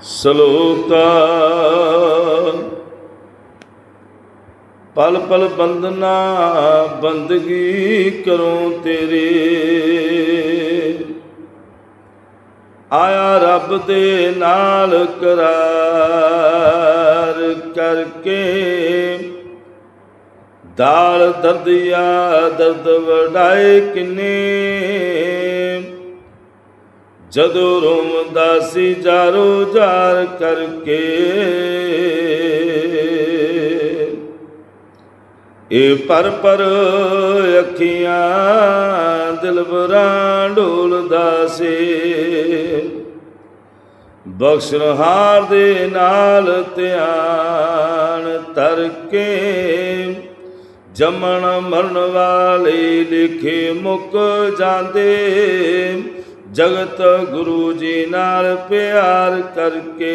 ਸਲੋਕਾ। ਪਲ ਪਲ ਬੰਦਨਾ ਬੰਦਗੀ ਕਰੋ ਤੇਰੇ। ਆਇਆ ਰੱਬ ਦੇ ਨਾਲ ਕਰਾਰ ਕਰਕੇ। ਦਾਲ ਦਰਦਿਆ ਦਰਦ ਵਡਾਏ ਕਿੰਨੇ। ਜਦੋਂ ਰੋਮਦਾ ਸੀ ਜਾਰੋ ਜਾਰ ਕਰਕੇ। ਇਹ ਪਰ ਪਰ ਅੱਖੀਆਂ ਦਿਲਬਰਾਂ ਢੋਲਦਾ ਸੀ। ਬਖਸ਼ਹਾਰ ਦੇ ਨਾਲ ਧਿਆਨ ਤਰ ਕੇ ਜੰਮਣ ਮਰਨ ਵਾਲੇ ਲਿਖੇ ਮੁੱਕ ਜਾਂਦੇ। ਜਗਤ ਗੁਰੂ ਜੀ ਨਾਲ ਪਿਆਰ ਕਰਕੇ।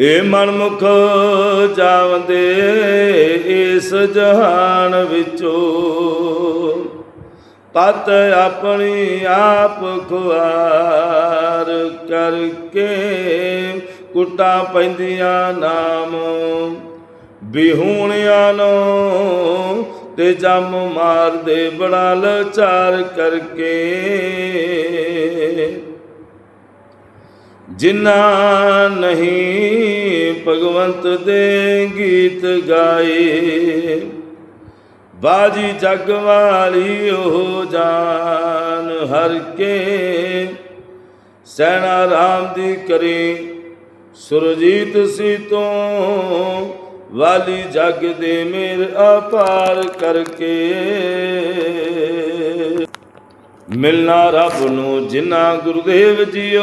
ਏ ਮਨਮੁਖ ਜਾਵਦੇ ਇਸ ਜਹਾਨ ਵਿੱਚੋਂ। ਪਤ ਆਪਣੀ ਆਪ ਖੁਆਰ ਕਰਕੇ ਕੁੱਟਾਂ ਪੈਂਦੀਆਂ ਨਾਮ। ਬਿਹੂਣਿਆਂ ਨੂੰ ਤੇ ਜੰਮ ਮਾਰਦੇ ਬੜਾ ਲਚਾਰ ਕਰਕੇ। ਜਿਨ੍ਹਾਂ ਨਹੀਂ ਭਗਵੰਤ ਦੇ ਗੀਤ ਗਾਏ, ਬਾਜੀ ਜਗ ਵਾਲੀ ਉਹ ਜਾਨ ਹਰ ਕੇ। ਸੈਨਾ ਰਾਮ ਦੀ ਕਰੀ ਸੁਰਜੀਤ ਸੀ ਤੋਂ ਵਾਲੀ ਜਗ ਦੇ ਮੇਰ ਅਪਾਰ ਕਰਕੇ। ਮਿਲਣਾ ਰੱਬ ਨੂੰ ਜਿਨ੍ਹਾਂ ਗੁਰਦੇਵ ਜੀਓ।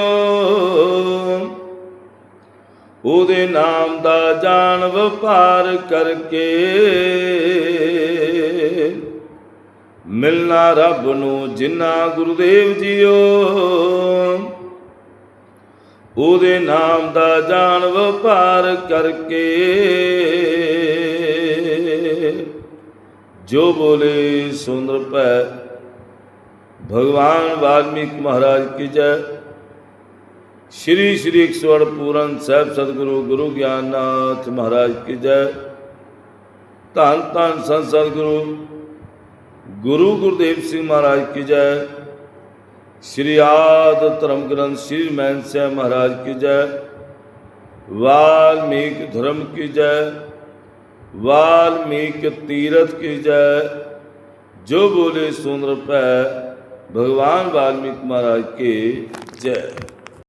ਉਹਦੇ ਨਾਮ ਦਾ ਜਾਣ ਵਪਾਰ ਕਰਕੇ। ਮਿਲਣਾ ਰੱਬ ਨੂੰ ਜਿਨ੍ਹਾਂ ਗੁਰਦੇਵ ਜੀਓ। ਉਹਦੇ ਨਾਮ ਦਾ ਜਾਣ ਵਪਾਰ ਕਰਕੇ। ਜੋ ਬੋਲੇ ਸੁੰਦਰ ਭੈ, ਭਗਵਾਨ ਵਾਲਮੀਕ ਮਹਾਰਾਜ ਕੀ ਜੈ। ਸ਼੍ਰੀ ਸ਼੍ਰੀ 108 ਪੂਰਨ ਸਾਹਿਬ ਸਤਿਗੁਰੂ ਗੁਰੂ ਗਿਆਨਨਾਥ ਮਹਾਰਾਜ ਕੀ ਜੈ। ਧੰਨ ਧੰਨ ਸੰਤ ਸਤਿਗੁਰੂ ਗੁਰੂ ਗੁਰਦੇਵ ਸਿੰਘ ਮਹਾਰਾਜ ਕੀ ਜੈ। श्री आद धर्म ग्रंथ श्री मैनसह महाराज की जय। वाल्मीकि धर्म की जय। वाल्मीकि तीर्थ की जय। जो बोले सुन पै भगवान वाल्मीकि महाराज की जय।